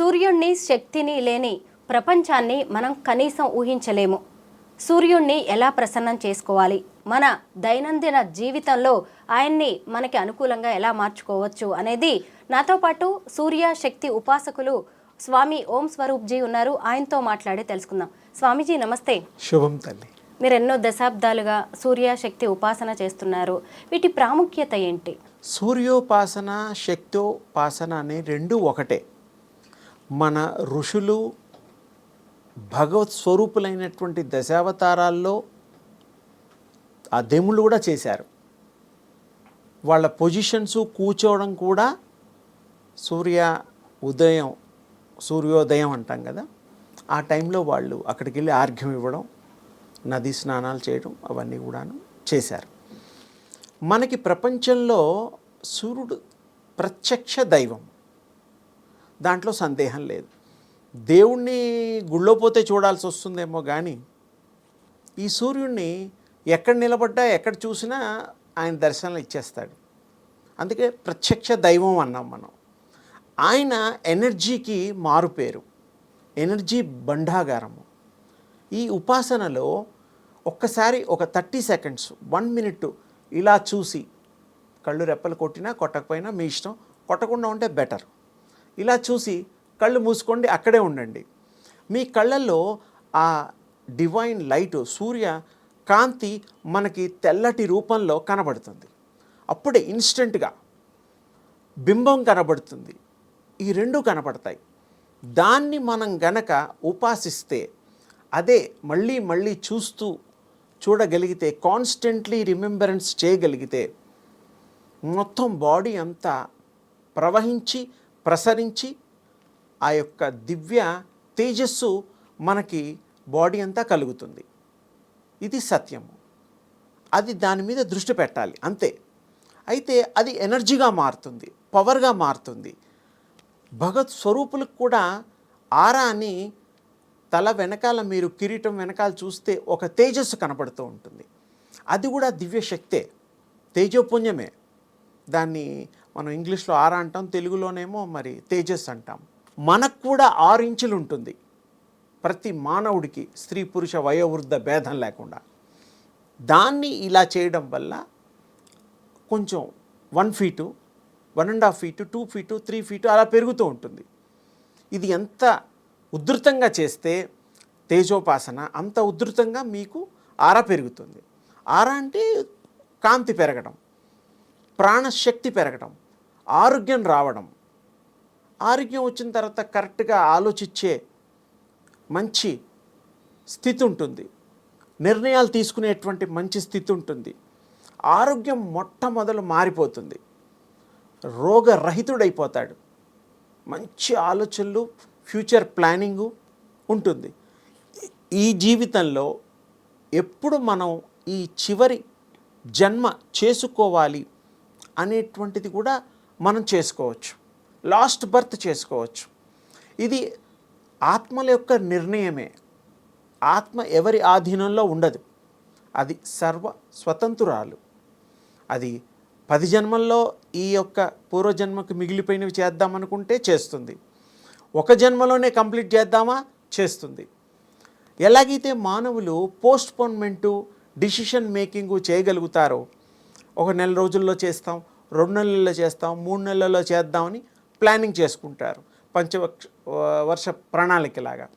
సూర్యుణ్ణి శక్తిని లేని ప్రపంచాన్ని మనం కనీసం ఊహించలేము. సూర్యుణ్ణి ఎలా ప్రసన్నం చేసుకోవాలి? మన దైనందిన జీవితంలో ఆయన్ని మనకి అనుకూలంగా ఎలా మార్చుకోవచ్చు అనేది నాతో పాటు సూర్య శక్తి ఉపాసకులు స్వామి ఓం స్వరూప్జీ ఉన్నారు. ఆయనతో మాట్లాడి తెలుసుకుందాం. స్వామీజీ నమస్తే. శుభం తల్లి. మీరు ఎన్నో దశాబ్దాలుగా సూర్య శక్తి ఉపాసన చేస్తున్నారు. వీటి ప్రాముఖ్యత ఏంటి? సూర్యోపాసన శక్తోపాసన అనే రెండు ఒకటే. మన ఋషులు భగవత్ స్వరూపులైనటువంటి దశావతారాల్లో ఆ దేవుళ్ళు కూడా చేశారు. వాళ్ళ పొజిషన్స్ కూర్చోవడం కూడా సూర్య ఉదయం సూర్యోదయం అంటాం కదా. ఆ టైంలో వాళ్ళు అక్కడికి వెళ్ళి ఆర్ఘ్యం ఇవ్వడం నదీ స్నానాలు చేయడం అవన్నీ కూడాను చేశారు. మనకి ప్రపంచంలో సూర్యుడు ప్రత్యక్ష దైవం. దాంట్లో సందేహం లేదు. దేవుణ్ణి గుళ్ళో పోతే చూడాల్సి వస్తుందేమో కానీ ఈ సూర్యుడిని ఎక్కడ నిలబడ్డా ఎక్కడ చూసినా ఆయన దర్శనం ఇచ్చేస్తాడు. అందుకే ప్రత్యక్ష దైవం అన్నాం మనం. ఆయన ఎనర్జీకి మారుపేరు. ఎనర్జీ బండాగారము. ఈ ఉపాసనలో ఒక్కసారి ఒక థర్టీ సెకండ్స్ వన్ మినిట్ ఇలా చూసి కళ్ళు రెప్పలు కొట్టినా కొట్టకపోయినా మీ ఇష్టం. కొట్టకుండా ఉంటే బెటర్. ఇలా చూసి కళ్ళు మూసుకోండి అక్కడే ఉండండి. మీ కళ్ళల్లో ఆ డివైన్ లైట్ సూర్య కాంతి మనకి తెల్లటి రూపంలో కనబడుతుంది. అప్పుడే ఇన్స్టెంట్గా బింబం కనబడుతుంది. ఈ రెండు కనబడతాయి. దాన్ని మనం గనక ఉపాసిస్తే అదే మళ్ళీ మళ్ళీ చూస్తూ చూడగలిగితే కాన్స్టెంట్లీ రిమెంబరెన్స్ చేయగలిగితే మొత్తం బాడీ అంతా ప్రవహించి ప్రసరించి ఆ యొక్క దివ్య తేజస్సు మనకి బాడీ అంతా కలుగుతుంది. ఇది సత్యము. అది దాని మీద దృష్టి పెట్టాలి అంతే. అయితే అది ఎనర్జీగా మారుతుంది పవర్గా మారుతుంది. భగత్ స్వరూపులకు కూడా ఆరా అని తల వెనకాల మీరు కిరీటం వెనకాల చూస్తే ఒక తేజస్సు కనపడుతూ ఉంటుంది. అది కూడా దివ్య శక్తే తేజోపుణ్యమే. దాన్ని మనం ఇంగ్లీష్లో ఆరా అంటాం తెలుగులోనేమో మరి తేజస్ అంటాం. మనకు కూడా ఆరు ఇంచులు ఉంటుంది. ప్రతి మానవుడికి స్త్రీ పురుష వయోవృద్ధ భేదం లేకుండా. దాన్ని ఇలా చేయడం వల్ల కొంచెం one feet one and half feet two feet three feet అలా పెరుగుతూ ఉంటుంది. ఇది ఎంత ఉధృతంగా చేస్తే తేజోపాసన అంత ఉధృతంగా మీకు ఆర పెరుగుతుంది. ఆరా అంటే కాంతి పెరగడం. ప్రాణశక్తి పెరగడం ఆరోగ్యం రావడం. ఆరోగ్యం వచ్చిన తర్వాత కరెక్ట్గా ఆలోచించే మంచి స్థితి ఉంటుంది. నిర్ణయాలు తీసుకునేటువంటి మంచి స్థితి ఉంటుంది. ఆరోగ్యం మొట్టమొదలు మారిపోతుంది. రోగరహితుడైపోతాడు. మంచి ఆలోచనలు ఫ్యూచర్ ప్లానింగు ఉంటుంది. ఈ జీవితంలో ఎప్పుడు మనం ఈ చివరి జన్మ చేసుకోవాలి అనేటువంటిది కూడా మనం చేసుకోవచ్చు. లాస్ట్ బర్త్ చేసుకోవచ్చు. ఇది ఆత్మల యొక్క నిర్ణయమే. ఆత్మ ఎవరి ఆధీనంలో ఉండదు. అది సర్వ స్వతంత్రురాలు. అది పది జన్మల్లో ఈ యొక్క పూర్వజన్మకు మిగిలిపోయినవి చేద్దామనుకుంటే చేస్తుంది. ఒక జన్మలోనే కంప్లీట్ చేద్దామా? చేస్తుంది. ఎలాగైతే మానవులు పోస్ట్పోన్మెంటు డిసిషన్ మేకింగ్ చేయగలుగుతారో ఒక నెల రోజుల్లో చేస్తాం రెండు నెలల్లో చేస్తాం మూడు నెలల్లో చేద్దామని ప్లానింగ్ చేసుకుంటారు. పంచవక్ష వర్ష ప్రణాళికలాగా.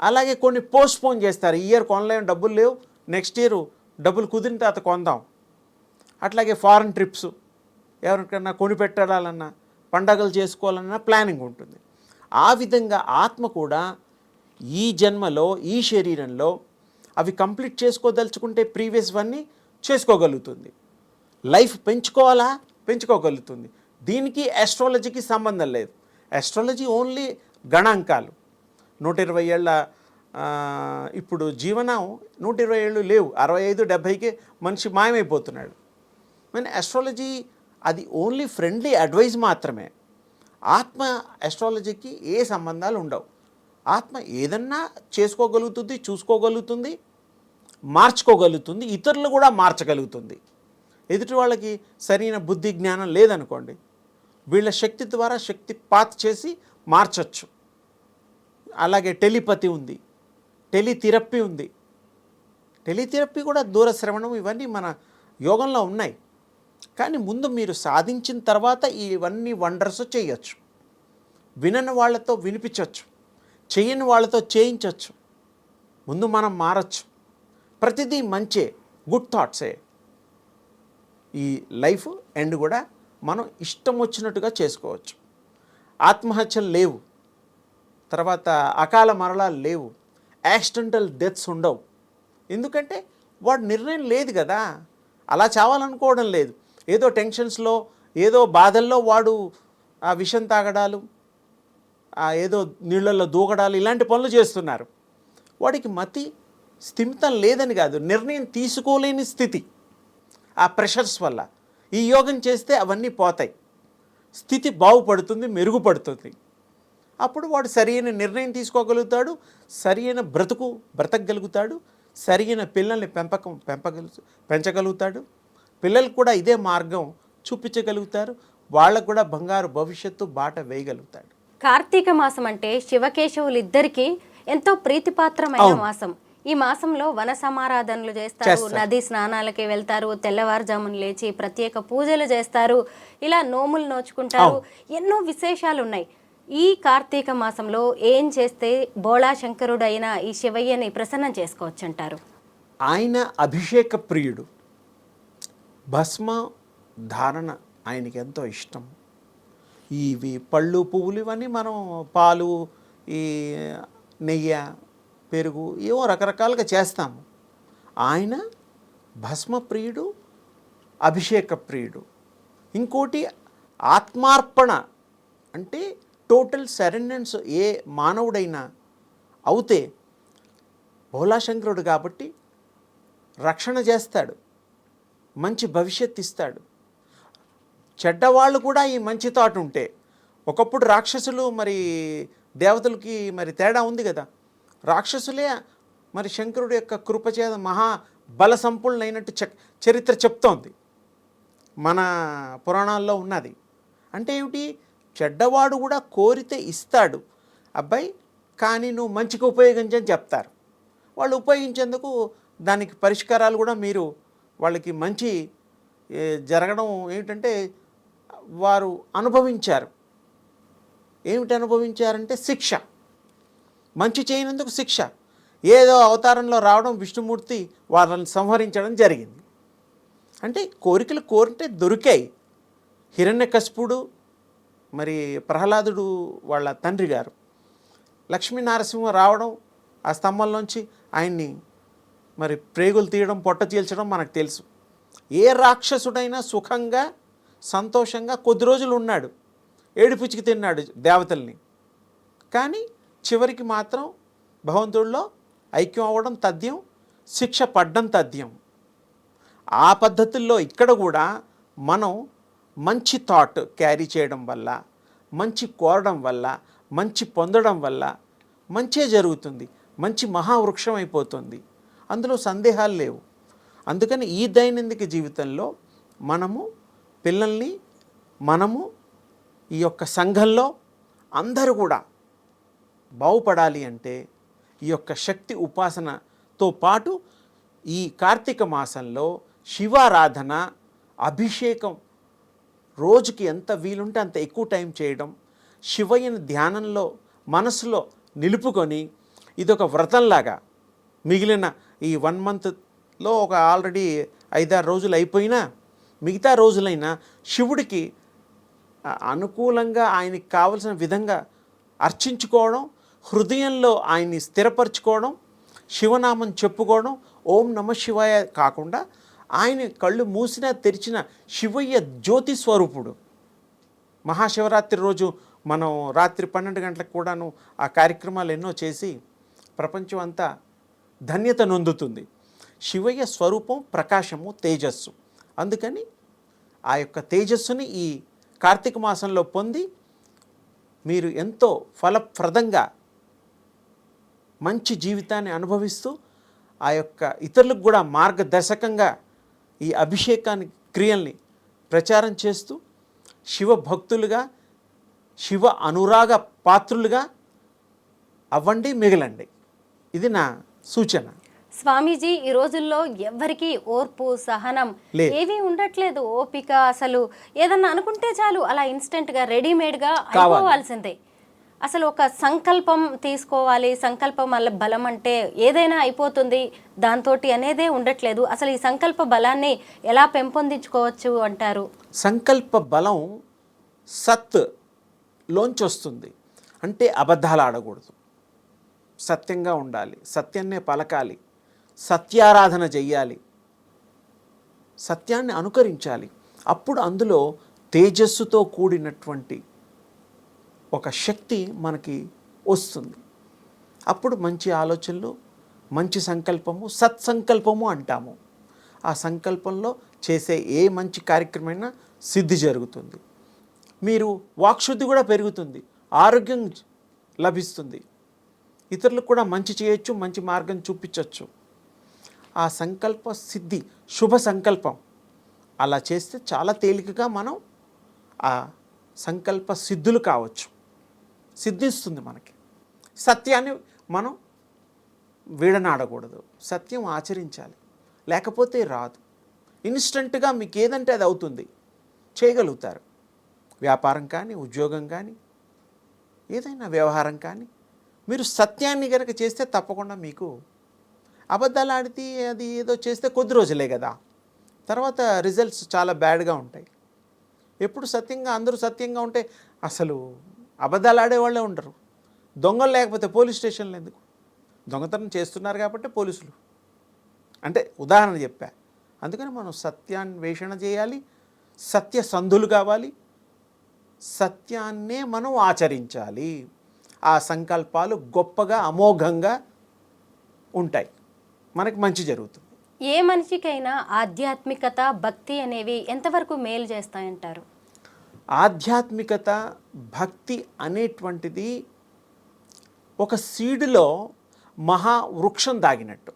అలాగే కొన్ని పోస్ట్పోన్ చేస్తారు. ఈ ఇయర్ కొనలేము డబ్బులు లేవు నెక్స్ట్ ఇయర్ డబ్బులు కుదిరిన తర్వాత కొందాం. అట్లాగే ఫారెన్ ట్రిప్స్ ఎవరికన్నా కొనిపెట్టాలన్నా పండగలు చేసుకోవాలన్నా ప్లానింగ్ ఉంటుంది. ఆ విధంగా ఆత్మ కూడా ఈ జన్మలో ఈ శరీరంలో అవి కంప్లీట్ చేసుకోదలుచుకుంటే ప్రీవియస్ అన్నీ చేసుకోగలుగుతుంది. లైఫ్ పెంచుకోవాలా? పెంచుకోగలుగుతుంది. దీనికి ఆస్ట్రాలజీకి సంబంధం లేదు. ఆస్ట్రాలజీ ఓన్లీ గణాంకాలు. నూట ఇరవై ఏళ్ళ ఇప్పుడు జీవనం నూట ఇరవై ఏళ్ళు లేవు. అరవై ఐదు డెబ్భైకి మనిషి మాయమైపోతున్నాడు. మన ఆస్ట్రాలజీ అది ఓన్లీ ఫ్రెండ్లీ అడ్వైజ్ మాత్రమే. ఆత్మ ఆస్ట్రాలజీకి ఏ సంబంధాలు ఉండవు. ఆత్మ ఏదన్నా చేసుకోగలుగుతుంది చూసుకోగలుగుతుంది మార్చుకోగలుగుతుంది ఇతరులు కూడా మార్చగలుగుతుంది. ఎదుటి వాళ్ళకి సరైన బుద్ధి జ్ఞానం లేదనుకోండి వీళ్ళ శక్తి ద్వారా శక్తి పాత్ చేసి మార్చచ్చు. అలాగే టెలిపతి ఉంది టెలిథెరపీ ఉంది. టెలిథెరపీ కూడా దూర శ్రవణం ఇవన్నీ మన యోగంలో ఉన్నాయి. కానీ ముందు మీరు సాధించిన తర్వాత ఇవన్నీ వండర్స్ చేయొచ్చు. వినని వాళ్ళతో వినిపించవచ్చు చేయని వాళ్ళతో చేయించవచ్చు ముందు మనం మారచ్చు. ప్రతిదీ మంచే గుడ్ థాట్సే. ఈ లైఫ్ ఎండ్ కూడా మనం ఇష్టం వచ్చినట్టుగా చేసుకోవచ్చు. ఆత్మహత్యలు లేవు. తర్వాత అకాల మరణాలు లేవు. యాక్సిడెంటల్ డెత్స్ ఉండవు. ఎందుకంటే వాడు నిర్ణయం లేదు కదా. అలా చావాలనుకోవడం లేదు. ఏదో టెన్షన్స్లో ఏదో బాధల్లో వాడు ఆ విషం తాగడాలు ఆ ఏదో నీళ్ళల్లో దూకడాలు ఇలాంటి పనులు చేస్తున్నారు. వాడికి మతి స్థిమితం లేదని కాదు. నిర్ణయం తీసుకోలేని స్థితి. ఆ ప్రెషర్స్ వల్ల. ఈ యోగం చేస్తే అవన్నీ పోతాయి. స్థితి బాగుపడుతుంది మెరుగుపడుతుంది. అప్పుడు వాడు సరైన నిర్ణయం తీసుకోగలుగుతాడు సరైన బ్రతుకు బ్రతకగలుగుతాడు సరైన పిల్లల్ని పెంపకం పెంపగలు పెంచగలుగుతాడు. పిల్లలకు కూడా ఇదే మార్గం చూపించగలుగుతారు. వాళ్ళకు కూడా బంగారు భవిష్యత్తు బాట వేయగలుగుతాడు. కార్తీక మాసం అంటే శివకేశవులిద్దరికీ ఎంతో ప్రీతిపాత్రమైన. మాసం. ఈ మాసంలో వన సమారాధనలు చేస్తారు. నది స్నానాలకి వెళ్తారు తెల్లవారుజామున లేచి ప్రత్యేక పూజలు చేస్తారు ఇలా నోములు నోచుకుంటారు. ఎన్నో విశేషాలు ఉన్నాయి ఈ కార్తీక మాసంలో ఏం చేస్తే బోళా శంకరుడైన ఈ శివయ్యని ప్రసన్నం చేసుకోవచ్చు అంటారు ఆయన అభిషేక ప్రియుడు. భస్మ ధారణ ఆయనకి ఎంతో ఇష్టం. ఇవి పళ్ళు పువ్వులు ఇవన్నీ మనం పాలు ఈ నెయ్యి పెరుగు ఏవో రకరకాలుగా చేస్తాము. ఆయన భస్మ ప్రియుడు అభిషేక ప్రియుడు ఇంకోటి ఆత్మార్పణ. అంటే టోటల్ సరెండెన్స్ ఏ మానవుడైనా అవుతే భోలాశంకరుడు కాబట్టి రక్షణ చేస్తాడు. మంచి భవిష్యత్తు ఇస్తాడు. చెడ్డవాళ్ళు కూడా ఈ మంచి తోట ఉంటే. ఒకప్పుడు రాక్షసులు మరి దేవతలకి మరి తేడా ఉంది కదా. రాక్షసులే మరి శంకరుడు యొక్క కృపచేత మహా బల సంపూర్ణైనట్టు చ చరిత్ర చెప్తోంది. మన పురాణాల్లో ఉన్నది. అంటే ఏమిటి? చెడ్డవాడు కూడా కోరితే ఇస్తాడు. అబ్బాయి కానీ నువ్వు మంచిగా ఉపయోగించని చెప్తారు. వాళ్ళు ఉపయోగించేందుకు దానికి పరిష్కారాలు కూడా మీరు వాళ్ళకి మంచి జరగడం ఏమిటంటే వారు అనుభవించారు. ఏమిటి అనుభవించారంటే శిక్ష. మంచి చేయనందుకు శిక్ష. ఏదో అవతారంలో రావడం విష్ణుమూర్తి వాళ్ళని సంహరించడం జరిగింది. అంటే కోరికలు కోరితే దొరికాయి. హిరణ్యకశపుడు మరి ప్రహ్లాదుడు వాళ్ళ తండ్రి గారు లక్ష్మీనారసింహ రావడం ఆ స్తంభంలోంచి ఆయన్ని మరి ప్రేగులు తీయడం పొట్ట చీల్చడం మనకు తెలుసు. ఏ రాక్షసుడైనా సుఖంగా సంతోషంగా కొద్ది రోజులు ఉన్నాడు. ఏడిపుచ్చికి తిన్నాడు దేవతల్ని. కానీ చివరికి మాత్రం భగవంతుడిలో ఐక్యం అవ్వడం తథ్యం శిక్ష పడ్డం తథ్యం. ఆ పద్ధతుల్లో ఇక్కడ కూడా మనం మంచి థాట్ క్యారీ చేయడం వల్ల మంచి కోరడం వల్ల మంచి పొందడం వల్ల మంచే జరుగుతుంది. మంచి మహావృక్షం అయిపోతుంది. అందులో సందేహాలు లేవు. అందుకని ఈ దైనందిక జీవితంలో మనము పిల్లల్ని మనము ఈ యొక్క సంఘంలో అందరూ కూడా బాగుపడాలి అంటే ఈ యొక్క శక్తి ఉపాసనతో పాటు ఈ కార్తీక మాసంలో శివారాధన అభిషేకం రోజుకి ఎంత వీలుంటే అంత ఎక్కువ టైం చేయడం శివయ్యని ధ్యానంలో మనసులో నిలుపుకొని ఇదొక వ్రతంలాగా మిగిలిన ఈ వన్ మంత్లో ఒక ఆల్రెడీ ఐదారు రోజులు అయిపోయినా మిగతా రోజులైనా శివుడికి అనుకూలంగా ఆయనకి కావలసిన విధంగా అర్చించుకోవడం హృదయంలో ఆయన్ని స్థిరపరచుకోవడం శివనామం చెప్పుకోవడం ఓం నమ శివాయ కాకుండా ఆయన కళ్ళు మూసినా తెరిచిన శివయ్య జ్యోతి స్వరూపుడు. మహాశివరాత్రి రోజు మనం రాత్రి పన్నెండు గంటలకు కూడాను ఆ కార్యక్రమాలు ఎన్నో చేసి ప్రపంచం అంతా ధన్యత నొందుతుంది. శివయ్య స్వరూపం ప్రకాశము తేజస్సు. అందుకని ఆ యొక్క తేజస్సుని ఈ కార్తీక మాసంలో పొంది మీరు ఎంతో ఫలప్రదంగా మంచి జీవితాన్ని అనుభవిస్తూ ఆ యొక్క ఇతరులకు కూడా మార్గదర్శకంగా ఈ అభిషేకాన్ని క్రియల్ని ప్రచారం చేస్తూ శివ భక్తులుగా శివ అనురాగ పాత్రులుగా అవ్వండి మిగలండి ఇది నా సూచన స్వామీజీ ఈ రోజుల్లో ఎవ్వరికి ఓర్పు సహనం. ఏవి ఉండట్లేదు ఓపిక అసలు ఏదన్నా అనుకుంటే చాలు అలా ఇన్స్టెంట్గా రెడీమేడ్గా కావాలి. అసలు ఒక సంకల్పం తీసుకోవాలి సంకల్పం వల్ల బలం అంటే ఏదైనా అయిపోతుంది దాంతో అనేదే ఉండట్లేదు. అసలు ఈ సంకల్ప బలాన్ని ఎలా పెంపొందించుకోవచ్చు అంటారు? సంకల్ప బలం సత్ లోంచి వస్తుంది అంటే అబద్ధాలు ఆడకూడదు. సత్యంగా ఉండాలి. సత్యాన్నే పలకాలి. సత్యారాధన చెయ్యాలి. సత్యాన్ని అనుకరించాలి. అప్పుడు అందులో తేజస్సుతో కూడినటువంటి ఒక శక్తి మనకి వస్తుంది. అప్పుడు మంచి ఆలోచనలు మంచి సంకల్పము సత్సంకల్పము అంటాము. ఆ సంకల్పంలో చేసే ఏ మంచి కార్యక్రమైనా సిద్ధి జరుగుతుంది. మీరు వాక్శుద్ధి కూడా పెరుగుతుంది. ఆరోగ్యం లభిస్తుంది. ఇతరులకు కూడా మంచి చేయొచ్చు మంచి మార్గం చూపించవచ్చు ఆ సంకల్ప సిద్ధి శుభ సంకల్పం అలా చేస్తే చాలా తేలికగా మనం ఆ సంకల్ప సిద్ధులు కావచ్చు. సిద్ధిస్తుంది మనకి. సత్యాన్ని మనం వీడనాడకూడదు. సత్యం ఆచరించాలి. లేకపోతే రాదు. ఇన్స్టంట్గా మీకు ఏదంటే అది అవుతుంది చేయగలుగుతారు. వ్యాపారం కానీ ఉద్యోగం కానీ ఏదైనా వ్యవహారం కానీ మీరు సత్యాన్ని కనుక చేస్తే తప్పకుండా మీకు అబద్ధాలు ఆడితే అది ఏదో చేస్తే కొద్ది రోజులే కదా. తర్వాత రిజల్ట్స్ చాలా బ్యాడ్గా ఉంటాయి. ఎప్పుడు సత్యంగా అందరూ సత్యంగా ఉంటే అసలు అబద్ధాలు ఆడేవాళ్ళే ఉండరు. దొంగలు లేకపోతే పోలీస్ స్టేషన్లు ఎందుకు? దొంగతనం చేస్తున్నారు కాబట్టి పోలీసులు. అంటే ఉదాహరణ చెప్పా. అందుకని మనం సత్యాన్వేషణ చేయాలి సత్య సంధులు కావాలి సత్యాన్నే మనం ఆచరించాలి. ఆ సంకల్పాలు గొప్పగా అమోఘంగా ఉంటాయి. మనకి మంచి జరుగుతుంది. ఏ మనిషికైనా ఆధ్యాత్మికత భక్తి అనేవి ఎంతవరకు మేలు చేస్తాయంటారు? ఆధ్యాత్మికత భక్తి అనేటువంటిది ఒక సీడులో మహా వృక్షం దాగినట్టు.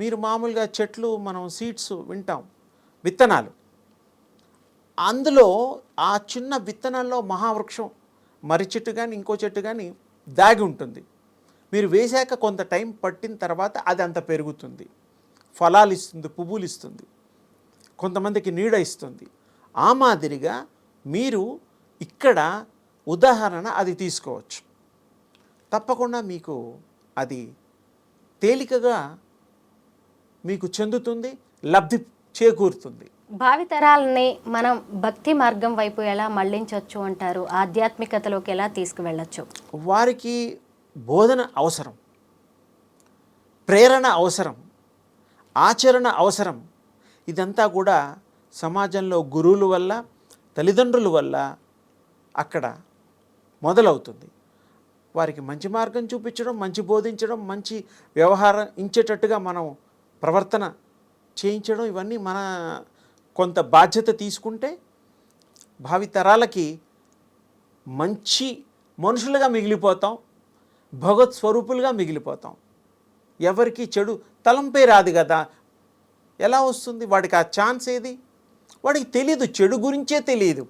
మీరు మామూలుగా చెట్లు మనం సీడ్స్ వింటాం విత్తనాలు. అందులో ఆ చిన్న విత్తనాల్లో మహావృక్షం మర్రి చెట్టు కానీ ఇంకో చెట్టు కానీ దాగి ఉంటుంది. మీరు వేశాక కొంత టైం పట్టిన తర్వాత అది అంత పెరుగుతుంది. ఫలాలు ఇస్తుంది పువ్వులు ఇస్తుంది. కొంతమందికి నీడ ఇస్తుంది. ఆ మాదిరిగా మీరు ఇక్కడ ఉదాహరణ అది తీసుకోవచ్చు. తప్పకుండా మీకు అది తేలికగా మీకు చెందుతుంది లబ్ధి చేకూరుతుంది. భావితరాలని మనం భక్తి మార్గం వైపు ఎలా మళ్ళించవచ్చు అంటారు? ఆధ్యాత్మికతలోకి ఎలా తీసుకువెళ్ళచ్చు? వారికి బోధన అవసరం ప్రేరణ అవసరం ఆచరణ అవసరం. ఇదంతా కూడా సమాజంలో గురువుల వల్ల తల్లిదండ్రుల వల్ల అక్కడ మొదలవుతుంది. వారికి మంచి మార్గం చూపించడం మంచి బోధించడం మంచి వ్యవహారం ఇచ్చేటట్టుగా మనం ప్రవర్తన చేయించడం ఇవన్నీ మన కొంత బాధ్యత తీసుకుంటే భావితరాలకి మంచి మనుషులుగా మిగిలిపోతాం భగవత్ స్వరూపులుగా మిగిలిపోతాం. ఎవరికి చెడు తలంపే రాదు కదా. ఎలా వస్తుంది? వాడికి ఆ ఛాన్స్ ఏది? వాడికి తెలియదు చెడు గురించే తెలియదు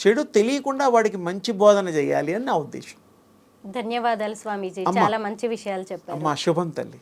చెడు తెలియకుండా వాడికి మంచి బోధన చేయాలి అని నా ఉద్దేశం. ధన్యవాదాలు స్వామీజీ. చాలా మంచి విషయాలు చెప్పారు. అమ్మా శుభం తల్లి.